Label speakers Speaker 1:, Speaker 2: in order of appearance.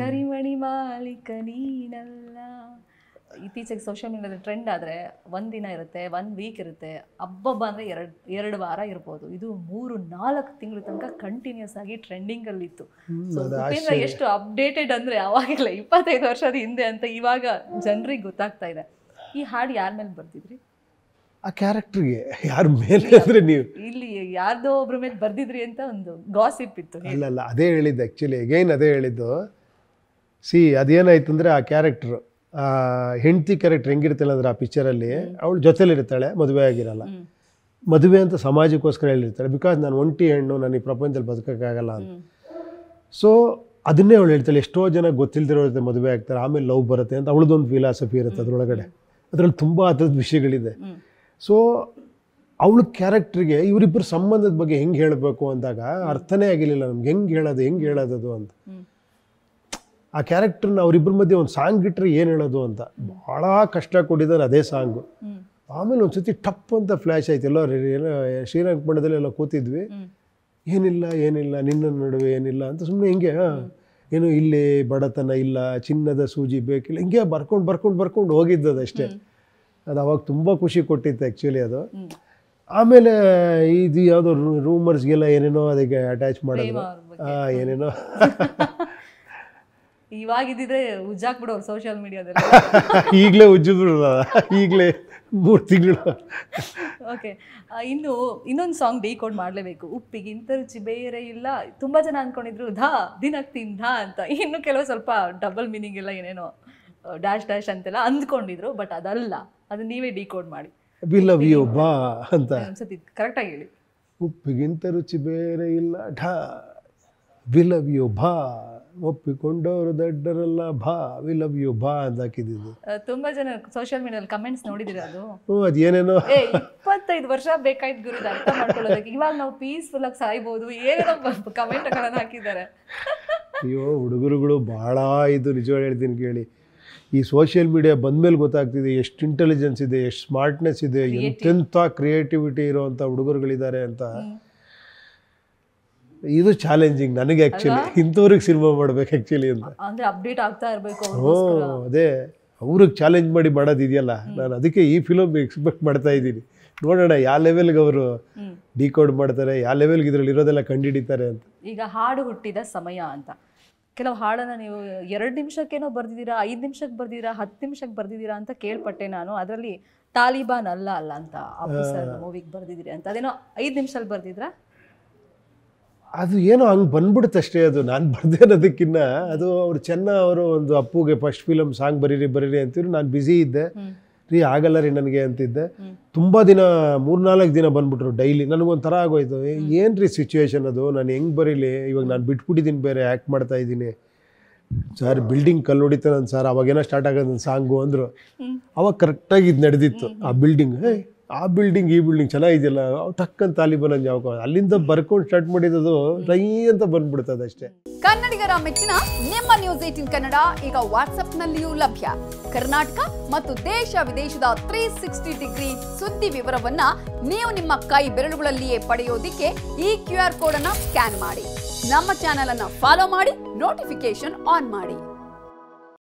Speaker 1: ಕರಿಮಣಿ ಮಾಲೀಕ ನೀನಲ್ಲ. ಇತ್ತೀಚೆಗೆ ಸೋಷಿಯಲ್ ಮೀಡಿಯಾದ ಟ್ರೆಂಡ್ ಆದರೆ ಒಂದಿನ ಇರುತ್ತೆ ಒನ್ ವೀಕ್ ಇರುತ್ತೆ ಹಬ್ಬಬ್ಬ ಅಂದರೆ ಎರಡು ಎರಡು ವಾರ ಇರ್ಬೋದು. ಇದು ಮೂರು ನಾಲ್ಕು ತಿಂಗಳ ತನಕ ಕಂಟಿನ್ಯೂಸ್ ಆಗಿ ಟ್ರೆಂಡಿಂಗಲ್ಲಿತ್ತು ಸೊ ಉಪೇಂದ್ರ ಎಷ್ಟು ಅಪ್ಡೇಟೆಡ್ ಅಂದರೆ ಅವಾಗೆಲ್ಲ ಇಪ್ಪತ್ತೈದು ವರ್ಷದ ಹಿಂದೆ ಅಂತ ಇವಾಗ ಜನರಿಗೆ ಗೊತ್ತಾಗ್ತಾ ಇದೆ. ಈ ಹಾಡು ಯಾರ ಮೇಲೆ ಬರ್ದಿದ್ರಿ?
Speaker 2: ಆ ಕ್ಯಾರೆಕ್ಟರ್ಗೆ ಯಾರ ಮೇಲೆ ಅಂದರೆ ನೀವು?
Speaker 1: ಇಲ್ಲಿ ಯಾರ್ದೋ ಒಬ್ರ ಮೇಲೆ ಬರ್ದಿದ್ರಿ ಅಂತ ಒಂದು ಗಾಸಿಪ್ ಇತ್ತು.
Speaker 2: ಇಲ್ಲ ಅಲ್ಲ ಅದೇ ಹೇಳಿದ್ದು ಆ್ಯಕ್ಚುಲಿ ಅಗೈನ್ ಅದೇ ಹೇಳಿದ್ದು. ಸಿ ಅದೇನಾಯ್ತು ಅಂದರೆ ಆ ಕ್ಯಾರೆಕ್ಟ್ರು ಆ ಹೆಂಡತಿ ಕ್ಯಾರೆಕ್ಟರ್ ಹೆಂಗಿರ್ತಾಳೆ ಅಂದ್ರೆ ಆ ಪಿಕ್ಚರಲ್ಲಿ ಅವಳು ಜೊತೆಲಿರ್ತಾಳೆ ಮದುವೆ ಆಗಿರಲ್ಲ. ಮದುವೆ ಅಂತ ಸಮಾಜಕ್ಕೋಸ್ಕರ ಹೇಳಿರ್ತಾಳೆ. ಬಿಕಾಸ್ ನಾನು ಒಂಟಿ ಹೆಣ್ಣು ನಾನು ಈ ಪ್ರಪಂಚದಲ್ಲಿ ಬದುಕೋಕ್ಕಾಗಲ್ಲ ಅಂತ. ಸೊ ಅದನ್ನೇ ಅವಳು ಹೇಳ್ತಾಳೆ ಎಷ್ಟೋ ಜನ ಗೊತ್ತಿಲ್ದಿರೋ ಜೊತೆ ಮದುವೆ ಆಗ್ತಾರೆ ಆಮೇಲೆ ಲವ್ ಬರುತ್ತೆ ಅಂತ ಅವಳದೊಂದು ಫಿಲಾಸಫಿ ಇರುತ್ತೆ ಅದರೊಳಗಡೆ. ಅದರಲ್ಲಿ ತುಂಬ ಆ ಥರದ ವಿಷಯಗಳಿದೆ. ಸೊ ಅವಳ ಕ್ಯಾರೆಕ್ಟ್ರಿಗೆ ಇವರಿಬ್ಬರ ಸಂಬಂಧದ ಬಗ್ಗೆ ಹೆಂಗೆ ಹೇಳಬೇಕು ಅಂದಾಗ ಅರ್ಥನೇ ಆಗಿರಲಿಲ್ಲ ನಮ್ಗೆ. ಹೆಂಗೆ ಹೇಳೋದು ಹೆಂಗೆ ಹೇಳೋದು ಅದು ಅಂತ. ಆ ಕ್ಯಾರೆಕ್ಟರ್ನ ಅವರಿಬ್ಬರ ಮಧ್ಯೆ ಒಂದು ಸಾಂಗ್ ಇಟ್ಟರೆ ಏನು ಹೇಳೋದು ಅಂತ ಭಾಳ ಕಷ್ಟ ಕೊಟ್ಟಿದ್ದಾರೆ ಅದೇ ಸಾಂಗು ಆಮೇಲೆ ಒಂದು ಸತಿ ಟಪ್ ಅಂತ ಫ್ಲ್ಯಾಶ್ ಆಯ್ತು. ಎಲ್ಲ ಏನೋ ಶ್ರೀರಂಗಪಟ್ಟಣದಲ್ಲಿ ಎಲ್ಲ ಕೂತಿದ್ವಿ. ಏನಿಲ್ಲ ಏನಿಲ್ಲ ನಿನ್ನ ನಡುವೆ ಏನಿಲ್ಲ ಅಂತ ಸುಮ್ಮನೆ ಹಿಂಗೆ ಏನು ಇಲ್ಲಿ ಬಡತನ ಇಲ್ಲ ಚಿನ್ನದ ಸೂಜಿ ಬೇಕಿಲ್ಲ ಹಿಂಗೆ ಬರ್ಕೊಂಡು ಬರ್ಕೊಂಡು ಬರ್ಕೊಂಡು ಹೋಗಿದ್ದದು ಅಷ್ಟೇ. ಅದು ಅವಾಗ ತುಂಬ ಖುಷಿ ಕೊಟ್ಟಿತ್ತು ಆ್ಯಕ್ಚುಲಿ ಅದು. ಆಮೇಲೆ ಇದು ಯಾವುದೋ ರೂಮರ್ಸ್ಗೆಲ್ಲ ಏನೇನೋ ಅದಕ್ಕೆ ಅಟ್ಯಾಚ್ ಮಾಡೋದು
Speaker 1: ಅವ್ರ ಬಗ್ಗೆ. ಉಜ್ಜಾಕ್ ಬಿಡೋರು ಸೋಷಿಯಲ್ ಮೀಡಿಯಾದಲ್ಲಿ
Speaker 2: ಈಗಲೇ ಉಜ್ಜಿದ್ಬಿಡೋದ ಈಗಲೇ ಮೂರು ತಿಂಗಳು.
Speaker 1: ಓಕೆ ಇನ್ನು ಇನ್ನೊಂದು ಸಾಂಗ್ ಡಿಕೋಡ್ ಮಾಡಲೇಬೇಕು. ಉಪ್ಪಿಗಿಂತ ರುಚಿ ಬೇರೆ ಇಲ್ಲ. ತುಂಬ ಜನ ಅಂದ್ಕೊಂಡಿದ್ರು ಧಾ ದಿನಕ್ಕೆ ತಿನ್ ಧಾ ಅಂತ. ಇನ್ನು ಕೆಲವು ಸ್ವಲ್ಪ ಡಬಲ್ ಮೀನಿಂಗ್ ಎಲ್ಲ ಏನೇನೋ ಡ್ಯಾಶ್ ಡ್ಯಾಶ್ ಅಂತೆಲ್ಲ ಅಂದ್ಕೊಂಡಿದ್ರು ಬಟ್ ಅದಲ್ಲ. ಅದು ನೀವೇ ಡಿಕೋಡ್ ಮಾಡಿ.
Speaker 2: ವಿ ಲವ್ ಯು ಬಾ ಅಂತ.
Speaker 1: ಒಂದ್ಸತಿ ಕರೆಕ್ಟಾಗಿ ಹೇಳಿ.
Speaker 2: ಉಪ್ಪಿಗಿಂತ ರುಚಿ ಬೇರೆ ಇಲ್ಲ ಢಾ ವಿ ಲವ್ ಯು ಭಾ. ಒಪ್ಪಿಕೊಂಡವರು ದಡ್ಡರಲ್ಲ ಬಾ ವಿ ಲವ್ ಯು ಬಾ ಅಂತ ಹಾಕಿದ್ದು.
Speaker 1: ತುಂಬಾ ಜನ ಸೋಷಿಯಲ್ ಮೀಡಿಯಾದಲ್ಲಿ ಕಮೆಂಟ್ಸ್ ನೋಡಿದಿರ ಅದು?
Speaker 2: ಓ ಅದು ಏನೇನೋ.
Speaker 1: ಏ ಇಪ್ಪತ್ತೈದು ವರ್ಷ ಬೇಕಾಯ್ತು ಗುರು ಅರ್ಥ ಮಾಡ್ಕೊಳ್ಳೋದಕ್ಕೆ. ಇವಾಗ ನಾವು ಪೀಸ್ಫುಲ್ ಆಗಿ ಸಾಯ್ಬೋದು ಏನೇನೋ ಕಮೆಂಟ್ಗಳನ್ನು ಹಾಕಿದ್ದಾರೆ.
Speaker 2: ಅಯ್ಯೋ ಹುಡುಗರುಗಳು ಭಾಳ ಇದು ನಿಜವಾಗಿ ಹೇಳ್ತೀನಿ ಕೇಳಿ. ಈ ಸೋಷಿಯಲ್ ಮೀಡಿಯಾ ಬಂದಮೇಲೆ ಗೊತ್ತಾಗ್ತಿದೆ ಎಷ್ಟು ಇಂಟೆಲಿಜೆನ್ಸ್ ಇದೆ ಎಷ್ಟು ಸ್ಮಾರ್ಟ್ನೆಸ್ ಇದೆ ಎಂತೆಂಥ ಕ್ರಿಯೇಟಿವಿಟಿ ಇರೋವಂಥ ಹುಡುಗರುಗಳಿದ್ದಾರೆ ಅಂತ. ಇದು ಚಾಲೆಂಜಿಂಗ್ ನನಗೆ ಆ್ಯಕ್ಚುಲಿ ಇಂಥವ್ರಿಗೆ ಸಿನಿಮಾ ಮಾಡ್ಬೇಕು ಆ್ಯಕ್ಚುಲಿ ಅಂತ.
Speaker 1: ಅಂದ್ರೆ ಅಪ್ಡೇಟ್ ಆಗ್ತಾ ಇರಬೇಕು
Speaker 2: ಹ್ಞೂ ಅದೇ. ಅವ್ರಿಗೆ ಚಾಲೆಂಜ್ ಮಾಡಿ ಮಾಡೋದಿದೆಯಲ್ಲ. ನಾನು ಅದಕ್ಕೆ ಈ ಫಿಲಮ್ ಎಕ್ಸ್ಪೆಕ್ಟ್ ಮಾಡ್ತಾ ಇದ್ದೀನಿ. ನೋಡೋಣ ಯಾವ ಲೆವೆಲ್ಗೆ ಅವರು ಡಿಕೋಡ್ ಮಾಡ್ತಾರೆ ಯಾವ ಲೆವೆಲ್ಗೆ ಇದರಲ್ಲಿ ಇರೋದೆಲ್ಲ ಕಂಡುಹಿಡಿತಾರೆ ಅಂತ.
Speaker 1: ಈಗ ಹಾಡು ಹುಟ್ಟಿದ ಸಮಯ ಅಂತ. ಕೆಲವು ಹಾಡನ್ನ ನೀವು ಎರಡು ನಿಮಿಷಕ್ಕೇನೋ ಬರ್ದಿದ್ದೀರಾ ಐದು ನಿಮಿಷಕ್ಕೆ ಬರ್ದಿದ್ದೀರಾ ಹತ್ತು ನಿಮಿಷಕ್ಕೆ ಬರ್ದಿದ್ದೀರಾ ಅಂತ ಕೇಳ್ಪಟ್ಟೆ ನಾನು. ಅದರಲ್ಲಿ ತಾಲಿಬಾನ್ ಅಲ್ಲ ಅಲ್ಲ ಅಂತ ಆಫೀಸರ್ ಮೂವಿಗೆ ಬರ್ದಿದ್ದೀರಿ ಅಂತ. ಅದೇನೋ ಐದು ನಿಮಿಷದಲ್ಲಿ ಬರ್ದಿದ್ರಾ?
Speaker 2: ಅದು ಏನೋ ಹಂಗೆ ಬಂದ್ಬಿಡುತ್ತೆ ಅಷ್ಟೇ ಅದು. ನಾನು ಬರದೆ ಅನ್ನೋದಕ್ಕಿನ್ನ ಅದು ಅವ್ರು ಚೆನ್ನ ಅವರು ಒಂದು ಅಪ್ಪುಗೆ ಫಸ್ಟ್ ಫಿಲಮ್ ಸಾಂಗ್ ಬರೀರಿ ಬರೀರಿ ಅಂತಿದ್ರು. ನಾನು ಬ್ಯುಸಿ ಇದ್ದೆ. ರೀ ಆಗಲ್ಲ ರೀ ನನಗೆ ಅಂತಿದ್ದೆ. ತುಂಬ ದಿನ ಮೂರ್ನಾಲ್ಕು ದಿನ ಬಂದ್ಬಿಟ್ರು ಡೈಲಿ ನನಗೊಂಥರ ಆಗೋಯ್ತು. ಏನು ರೀ ಸಿಚುವೇಶನ್ ಅದು? ನಾನು ಹೆಂಗೆ ಬರೀಲಿ? ಇವಾಗ ನಾನು ಬಿಟ್ಬಿಟ್ಟಿದ್ದೀನಿ ಬೇರೆ ಆ್ಯಕ್ಟ್ ಮಾಡ್ತಾ ಇದ್ದೀನಿ. ಸರ್ ಬಿಲ್ಡಿಂಗ್ ಕಲ್ಲು ಹೊಡಿತಾನೆ ಸರ್. ಅವಾಗೇನೋ ಸ್ಟಾರ್ಟ್ ಆಗೋದು ಸಾಂಗು ಅಂದರು. ಅವಾಗ ಕರೆಕ್ಟಾಗಿ ಇದು ನಡೆದಿತ್ತು. ಆ ಬಿಲ್ಡಿಂಗ್ ಆ ಬಿಲ್ಡಿಂಗ್ ಈ ಬಿಲ್ಡಿಂಗ್ ಚೆನ್ನಾಗಿದೆಯಲ್ಲ, ಅವ್ ಟಕ್ಕಂತ ತಾಲಿಬಾನ್ ಯಾವ ಅಲ್ಲಿಂದ ಬರ್ಕೊಂಡು ಸ್ಟಾರ್ಟ್ ಮಾಡಿದ್ದು ರೈ ಅಂತ ಬಂದ್ಬಿಡ್ತದೆ ಅಷ್ಟೇ.
Speaker 3: ಕನ್ನಡಿಗರ ಮೆಚ್ಚಿನ ನಿಮ್ಮ ನ್ಯೂಸ್ ಏಟಿನ್ ಕನ್ನಡ ಈಗ ವಾಟ್ಸ್ಆಪ್ನಲ್ಲಿಯೂ ಲಭ್ಯ. ಕರ್ನಾಟಕ ಮತ್ತು ದೇಶ ವಿದೇಶದ ತ್ರೀ ಸಿಕ್ಸ್ಟಿ ಡಿಗ್ರಿ ಸುದ್ದಿ ವಿವರವನ್ನ ನೀವು ನಿಮ್ಮ ಕೈ ಬೆರಳುಗಳಲ್ಲಿಯೇ ಪಡೆಯೋದಿಕ್ಕೆ ಈ ಕ್ಯೂ ಆರ್ ಕೋಡ್ ಅನ್ನ ಸ್ಕ್ಯಾನ್ ಮಾಡಿ. ನಮ್ಮ ಚಾನೆಲ್ ಅನ್ನ ಫಾಲೋ ಮಾಡಿ ನೋಟಿಫಿಕೇಶನ್ ಆನ್ ಮಾಡಿ.